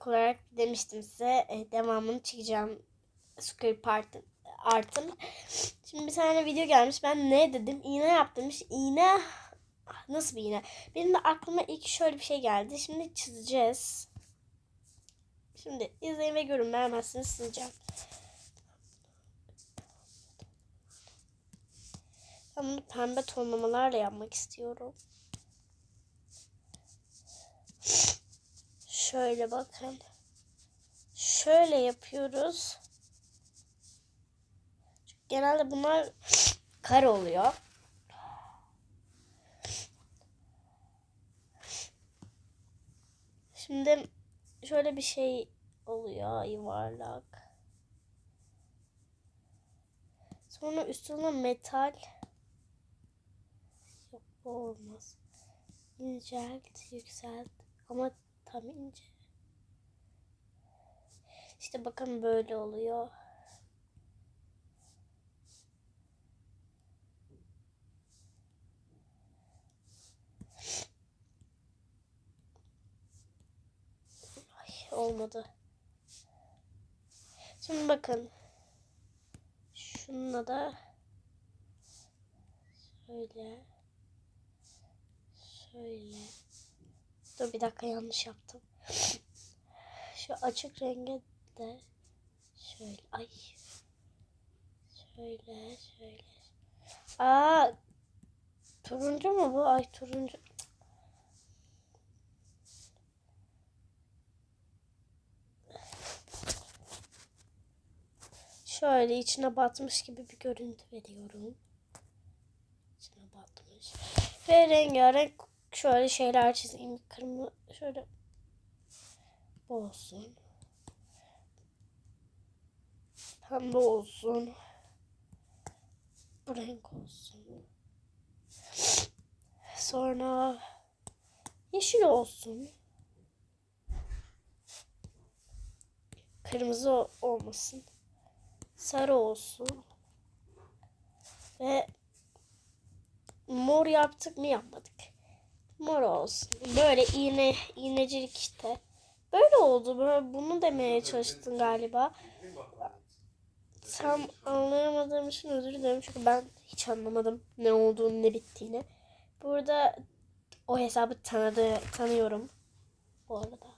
ilk olarak demiştim size e, devamını çekeceğim. Square Part Art'ın. Şimdi bir tane video gelmiş. Ben ne dedim? İğne yap demiş. İğne nasıl bir iğne? Benim de aklıma ilk şöyle bir şey geldi. Şimdi çizeceğiz. Şimdi izleyin ve görün. Beğenmezseniz sileceğim. Ben bunu pembe tonlamalarla yapmak istiyorum. Şöyle bakın. Şöyle yapıyoruz. Genelde bunlar kare oluyor. Şimdi şöyle bir şey oluyor yuvarlak. Sonra üstüne metal. Yok bu olmaz. İncelt, yükselt ama tam ince. İşte bakın böyle oluyor. Ay, olmadı. Şimdi bakın. Şununla da şöyle şöyle Dur bir dakika yanlış yaptım. Şu açık renge de şöyle ay şöyle şöyle. Aa turuncu mu bu? Ay turuncu. Şöyle içine batmış gibi bir görüntü veriyorum. İçine batmış. Ve rengarenk şöyle şeyler çizeyim. Kırmızı şöyle bu olsun. Pembe olsun. Bu renk olsun. Sonra yeşil olsun. Kırmızı olmasın. Sarı olsun. Ve mor yaptık mı yapmadık. Mor olsun. Böyle iğne iğnecilik işte. Böyle oldu. Böyle bunu demeye çalıştın galiba. Tam anlayamadığım için özür dilerim. Çünkü ben hiç anlamadım ne olduğunu ne bittiğini. Burada o hesabı tanıdı, tanıyorum. Bu arada.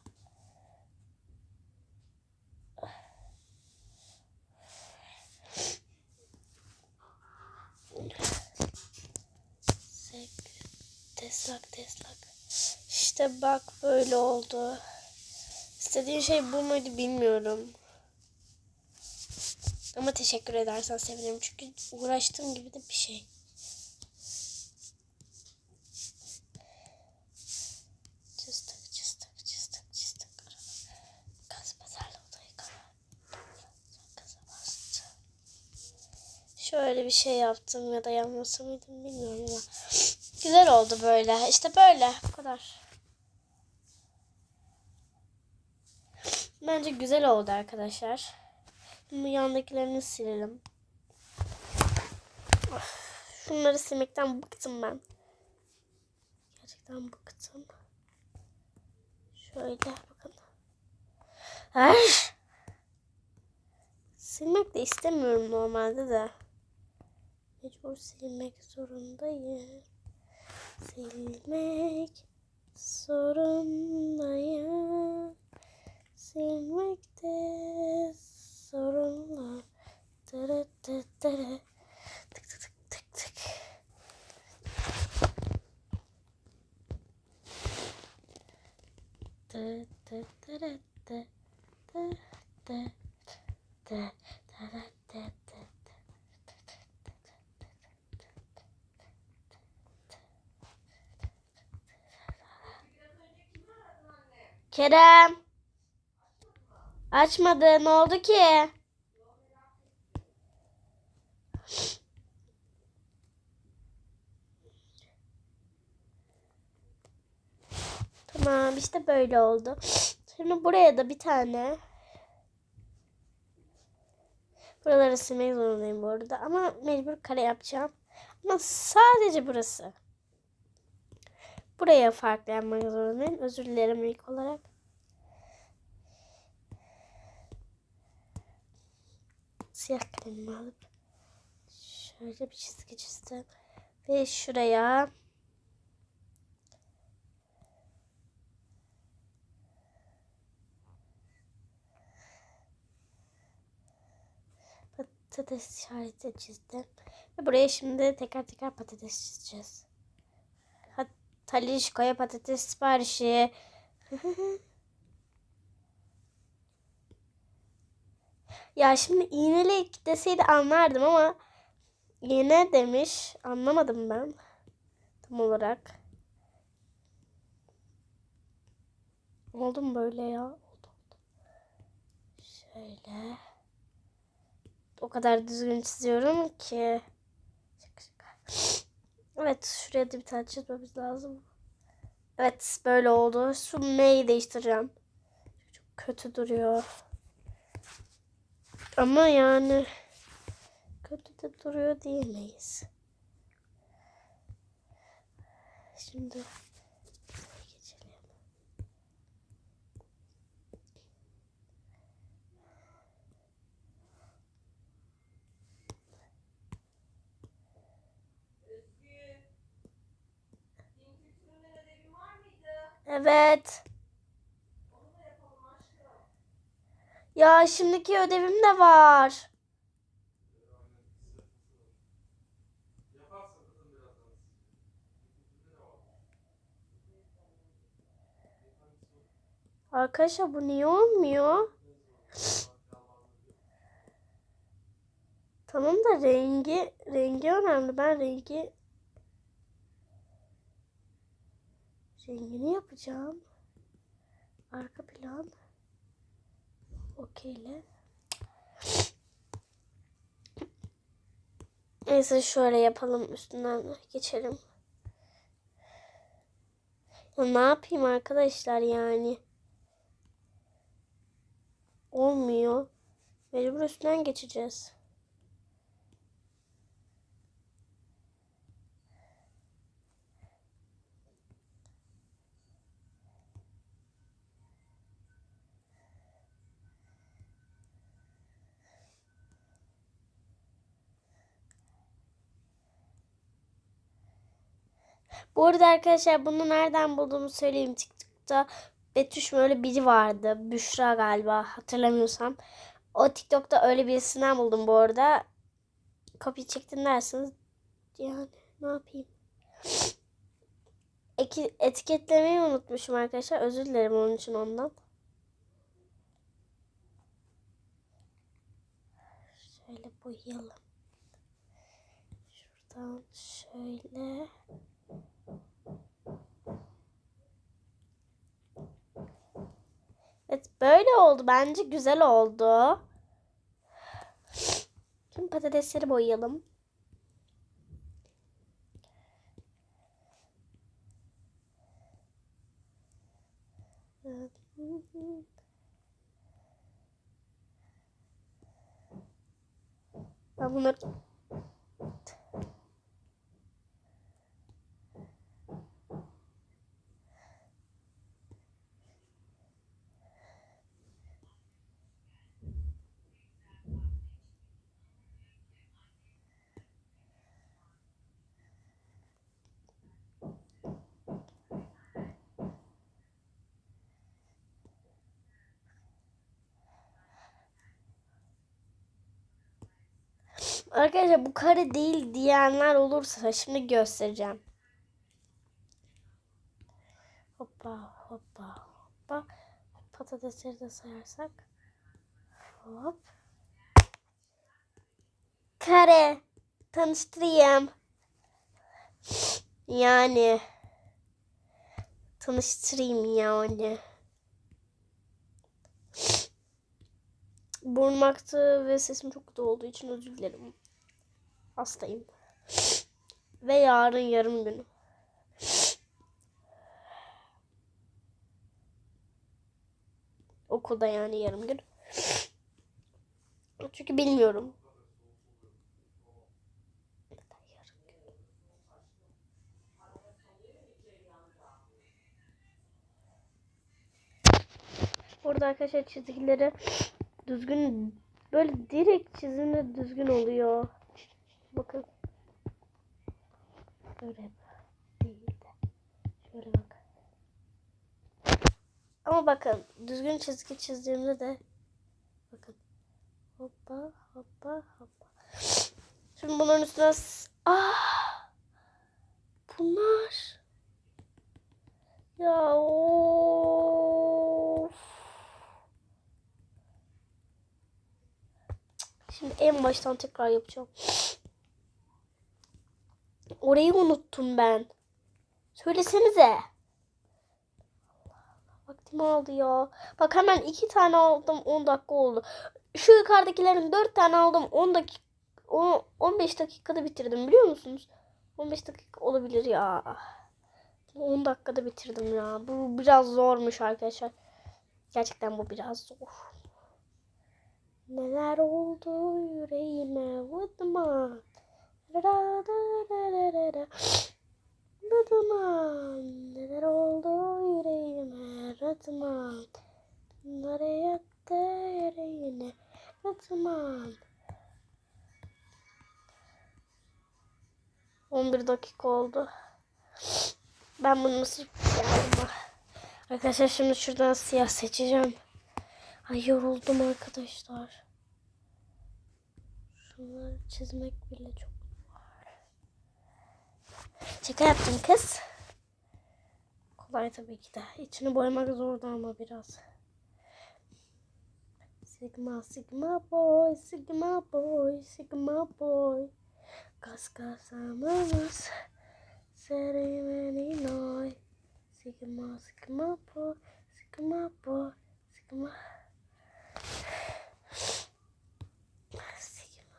Teslak teslak. İşte bak böyle oldu. İstediğin şey bu muydu bilmiyorum. Ama teşekkür edersen sevinirim. Çünkü uğraştığım gibi de bir şey. Cıstık cıstık cıstık cıstık. Gaz pazarlı odayı. Şöyle bir şey yaptım ya da yapmasa mıydım bilmiyorum ama. Güzel oldu böyle. İşte böyle. Bu kadar. Bence güzel oldu arkadaşlar. Şimdi yandakilerini silelim. Şunları silmekten bıktım ben. Gerçekten bıktım. Şöyle bakın. Ay! Silmek de istemiyorum normalde de. Mecbur silmek zorundayım. Silmek zorundayım. Silmekte zorunda. Tere tere tere. Tık tık tık tık tık. Tere tere tere tere tere tere tere tere tere Kerem. Açmadı. Ne oldu ki? Tamam işte böyle oldu. Şimdi buraya da bir tane Buraları silmek zorundayım bu arada. Ama mecbur kare yapacağım. Ama sadece burası. Buraya farklı yapmak zorundayım. Özür dilerim ilk olarak. Siyah kalemimi alıp şöyle bir çizgi çizdim. Ve şuraya patates işareti çizdim. Ve buraya şimdi tekrar tekrar patates çizeceğiz. Talişko'ya patates siparişi. ya şimdi iğnelik deseydi anlardım ama iğne demiş. Anlamadım ben. Tam olarak. Oldu böyle ya? Şöyle. O kadar düzgün çiziyorum ki. Evet şuraya da bir tane çizmemiz lazım. Evet böyle oldu. Şu M'yi değiştireceğim. Çok kötü duruyor. Ama yani kötü de duruyor diyemeyiz. Şimdi geçelim. Evet. Ya şimdiki ödevim de var. Arkadaşlar bu niye olmuyor? Tamam da rengi rengi önemli. Ben rengi rengini yapacağım. Arka plan. Okeyle. Neyse şöyle yapalım üstünden geçelim. Ya ne yapayım arkadaşlar yani? Olmuyor. Mecbur üstünden geçeceğiz. Bu arada arkadaşlar bunu nereden bulduğumu söyleyeyim. TikTok'ta Betüş böyle biri vardı. Büşra galiba hatırlamıyorsam. O TikTok'ta öyle birisinden buldum bu arada. Kopya çektin dersiniz. Yani ne yapayım. Etiketlemeyi unutmuşum arkadaşlar. Özür dilerim onun için ondan. Şöyle boyayalım. Şuradan şöyle. Evet böyle oldu. Bence güzel oldu. Şimdi patatesleri boyayalım. Ben bunları Arkadaşlar bu kare değil diyenler olursa şimdi göstereceğim. Hoppa hoppa hoppa. Patatesleri de sayarsak. Hop. Kare. Tanıştırayım. Yani. Tanıştırayım yani. Burnum aktı ve sesim çok kötü olduğu için özür dilerim. Hastayım. Ve yarın yarım günü. Okulda yani yarım gün. Çünkü bilmiyorum. Burada arkadaşlar çizgileri düzgün böyle direkt çizimde düzgün oluyor. Bakın. Böyle değil de. Şöyle bak. Ama bakın düzgün çizgi çizdiğimde de bakın. Hoppa hoppa hoppa. Şimdi bunların üstüne ah bunlar ya of. Şimdi en baştan tekrar yapacağım. Orayı unuttum ben. Söylesenize. Vaktimi aldı ya. Bak hemen iki tane aldım 10 dakika oldu. Şu yukarıdakilerin 4 tane aldım 10 dakika 15 dakikada bitirdim biliyor musunuz? 15 dakika olabilir ya. 10 dakikada bitirdim ya. Bu biraz zormuş arkadaşlar. Gerçekten bu biraz zor. Neler oldu yüreğime vurma. Rıdıman neler oldu yüreğime rıdıman Nereye yattı yüreğine rıdıman 11 dakika oldu. Ben bunu nasıl yapacağım? Arkadaşlar şimdi şuradan siyah seçeceğim. Ay yoruldum arkadaşlar. Şunları çizmek bile çok Şaka yaptım kız. Kolay tabii ki de. İçini boyamak zordu ama biraz. Sigma, sigma boy, sigma boy, sigma boy. Kas kasamamız. Seremeni noy. Sigma, sigma boy, sigma boy. Sigma, sigma.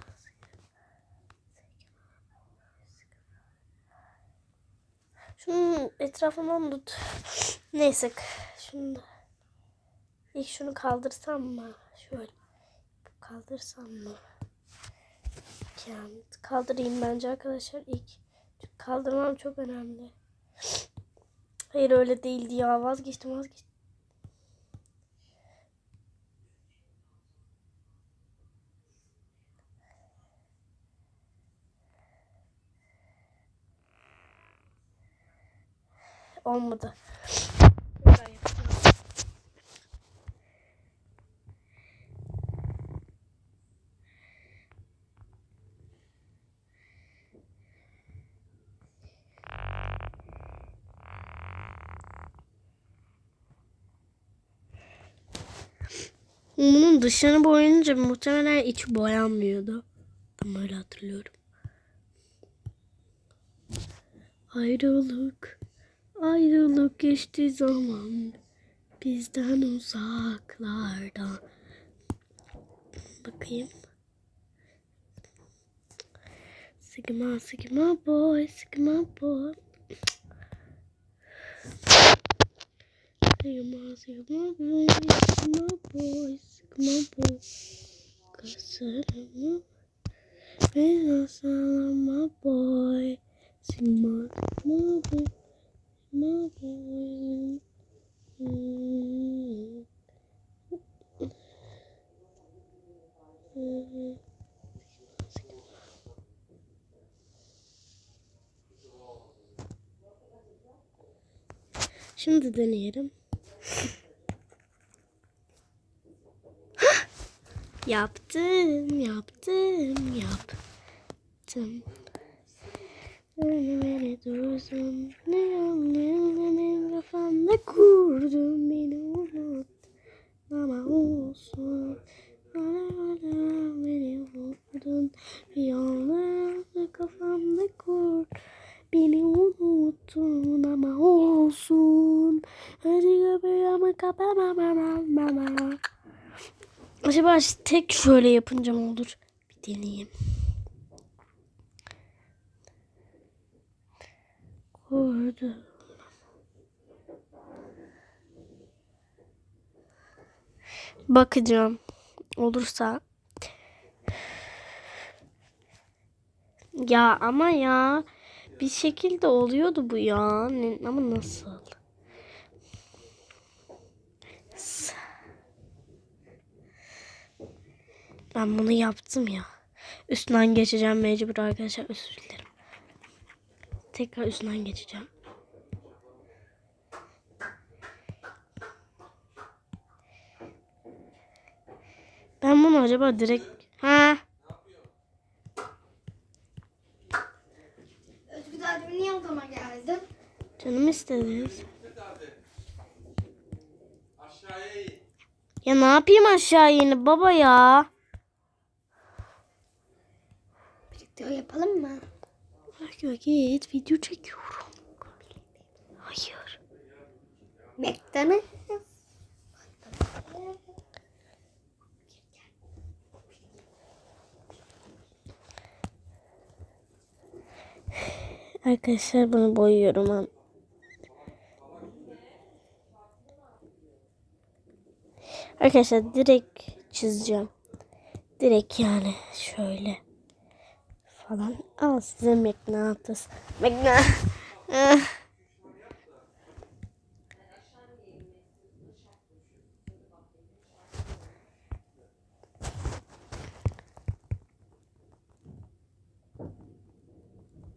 Şunun etrafından tut. Neyse. Şunu da. İlk şunu kaldırsam mı? Şöyle. Kaldırsam mı? Yani kaldırayım bence arkadaşlar ilk. Kaldırmam çok önemli. Hayır öyle değildi ya. Vazgeçtim vazgeçtim. Olmadı. Bunun dışını boyayınca muhtemelen içi boyanmıyordu. Ben öyle hatırlıyorum. Ayrılık, ayrılık geçti zaman bizden uzaklarda. Bakayım. Sigma, sigma boy, sigma boy. Sigma, sigma boy, sigma boy, sigma boy. Kasarımı ben asalama boy. Sigma, sigma boy, sigma boy. Hmm. Hmm. Şimdi deneyelim. Yaptım, yaptım, yaptım. Beni dursun. Ne anlayalım kafamda kurdum beni unut. Ama olsun. Bana beni. Bir anda kafamda kur. Beni unuttun ama olsun. Hadi kapıyamı kapamam. Acaba tek şöyle yapınca mı olur? Bir deneyeyim. Kurdu. Bakacağım. Olursa. Ya ama ya bir şekilde oluyordu bu ya. Ama nasıl? Ben bunu yaptım ya. Üstünden geçeceğim mecbur arkadaşlar. Özür dilerim. Tekrar üstünden geçeceğim. Ben bunu acaba direkt... Ha? Özgür abi niye odama geldin? Canım istediniz. Ya ne yapayım aşağı yeni baba ya? Birlikte yapalım mı? Yok git video çekiyorum. Hayır. McDonald's. Arkadaşlar bunu boyuyorum. ben. Arkadaşlar direkt çizeceğim. Direkt yani şöyle falan. Al size mıknatıs. Mıkna. Ah.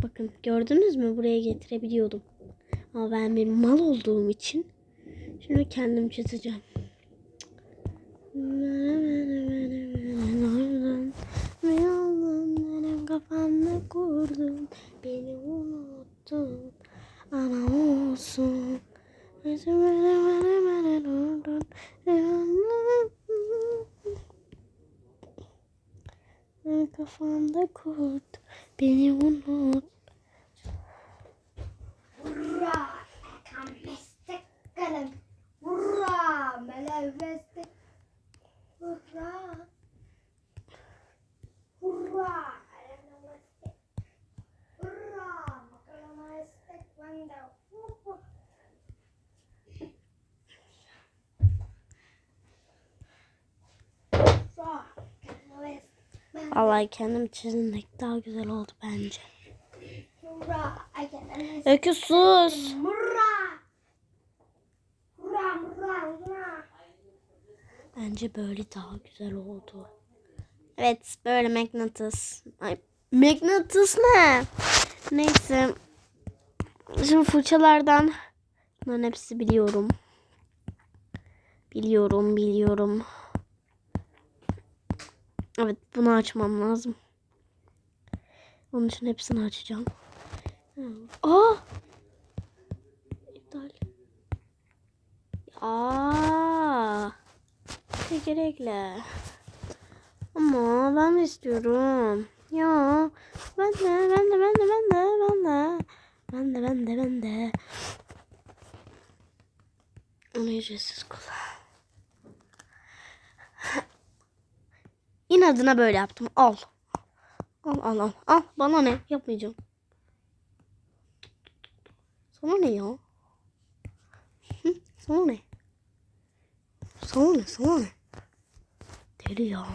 Bakın gördünüz mü buraya getirebiliyordum. Ama ben bir mal olduğum için şimdi kendim çizeceğim. Benim kafamda kurdum. Beni unuttun ama olsun. Kafamda kurt. Beni unut. Hurra! Kan bestek kalem. Hurra! Melev bestek. Hurra! Hurra! Kalem bestek. Hurra! Kalem bestek. Ben de. Hurra! Hurra! Kalem bestek. Ben de. Vallahi kendim çizmek daha güzel oldu bence. Öykü sus. Bence böyle daha güzel oldu. Evet böyle mıknatıs. Ay mıknatıs ne? Neyse. Şimdi fırçalardan bunların hepsi biliyorum. Biliyorum biliyorum. Evet bunu açmam lazım. Onun için hepsini açacağım. Aa! İptal. Aa! Ne gerekle. Ama ben de istiyorum. Ya ben de ben de ben de ben de ben de ben de ben de ben de onu ücretsiz kullan. İnadına böyle yaptım. Al. Al al al. Al bana ne? Yapmayacağım. Sana ne ya? Hı? Sana ne? Sana ne? Sana ne? Deli ya.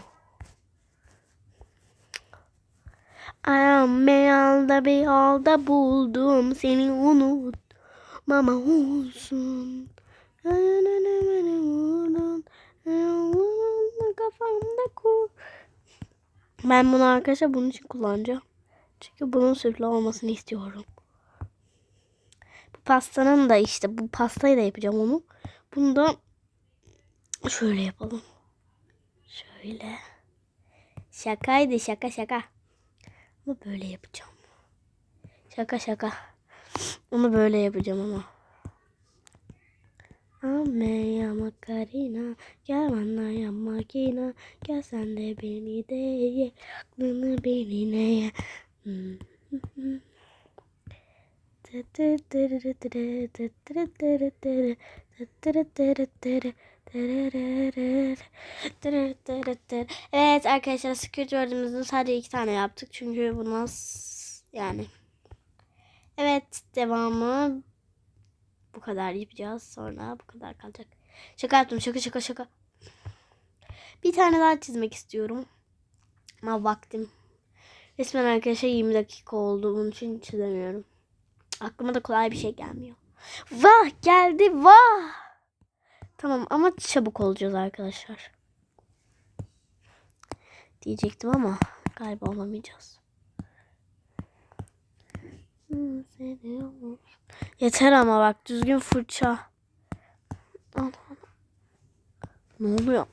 Ayağımda bir yolda buldum seni unut. Mama olsun. Kafamda kur. Ben bunu arkadaşlar bunun için kullanacağım. Çünkü bunun sütlü olmasını istiyorum. Bu pastanın da işte bu pastayı da yapacağım onu. Bunu da şöyle yapalım. Şöyle. Şakaydı şaka şaka. Ama böyle yapacağım. Şaka şaka. Onu böyle yapacağım ama. Ame ya makarina gel bana ya makina gel sen de beni de ye aklını beni ne ye. Hmm. Evet arkadaşlar Squid Word'ımızın sadece iki tane yaptık. Çünkü bu nasıl yani. Evet devamı bu kadar yapacağız. Sonra bu kadar kalacak. Şaka yaptım şaka şaka şaka. Bir tane daha çizmek istiyorum. Ama vaktim. Resmen arkadaşlar 20 dakika oldu. Bunun için çizemiyorum. Aklıma da kolay bir şey gelmiyor. Vah geldi vah. Tamam ama çabuk olacağız arkadaşlar. diyecektim ama galiba olamayacağız. Yeter ama bak düzgün fırça. Ne oluyor?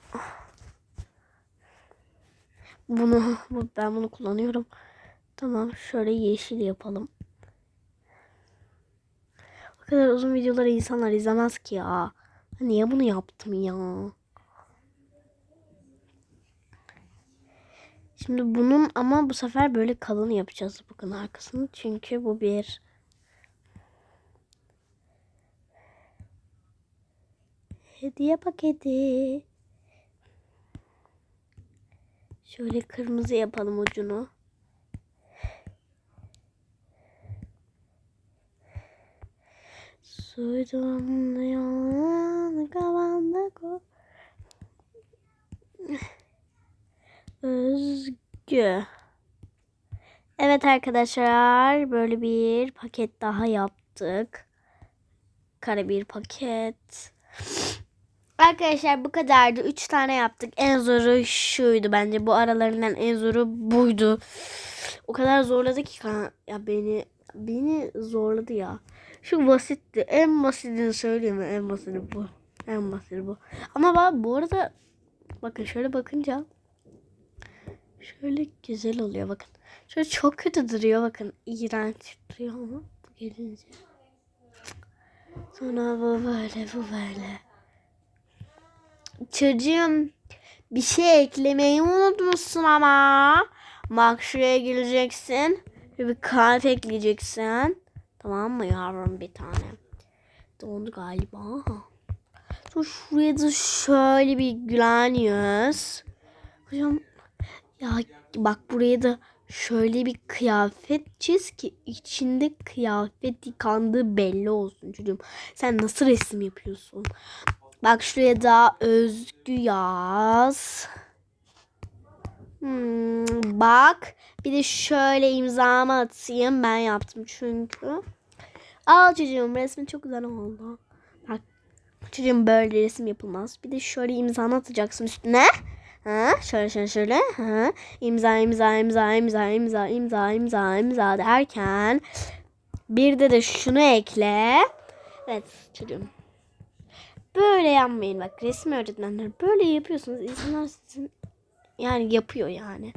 Bunu bu, ben bunu kullanıyorum. Tamam şöyle yeşil yapalım. O kadar uzun videoları insanlar izlemez ki ya. Niye bunu yaptım ya? Şimdi bunun ama bu sefer böyle kalın yapacağız bakın arkasını. Çünkü bu bir hediye paketi. Şöyle kırmızı yapalım ucunu. Suydum yan Özgü. Evet arkadaşlar böyle bir paket daha yaptık. Kare bir paket. Arkadaşlar bu kadardı. Üç tane yaptık. En zoru şuydu bence. Bu aralarından en zoru buydu. O kadar zorladı ki ya beni beni zorladı ya. Şu basitti. En basitini söyleyeyim? En basiti bu. En basiti bu. Ama ben bu arada bakın şöyle bakınca şöyle güzel oluyor bakın. Şöyle çok kötü duruyor bakın. İğrenç duruyor ama bu gelince. Sonra bu böyle bu böyle. Çocuğum bir şey eklemeyi unutmuşsun ama. Bak şuraya geleceksin. Ve bir kalp ekleyeceksin. Tamam mı yavrum bir tane? Dondu galiba. Sonra şuraya da şöyle bir gülen yüz. Hocam ya bak buraya da şöyle bir kıyafet çiz ki içinde kıyafet yıkandığı belli olsun çocuğum. Sen nasıl resim yapıyorsun? Bak şuraya da özgü yaz. Hmm, bak bir de şöyle imzamı atayım. Ben yaptım çünkü. Al çocuğum resmi çok güzel oldu. Bak çocuğum böyle resim yapılmaz. Bir de şöyle imzanı atacaksın üstüne. Ha, şöyle şöyle şöyle. Ha, imza imza imza imza imza imza imza imza derken bir de de şunu ekle. Evet çocuğum. Böyle yapmayın bak resim öğretmenler böyle yapıyorsunuz. İnsanlar sizin yani yapıyor yani.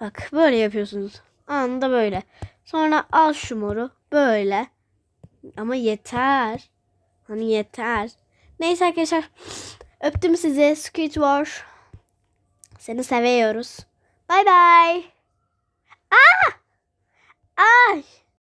Bak böyle yapıyorsunuz. Anında böyle. Sonra al şu moru böyle. Ama yeter. Hani yeter. Neyse arkadaşlar. Öptüm sizi. Squid War. Seni seviyoruz. Bay bay. Aa! Ay!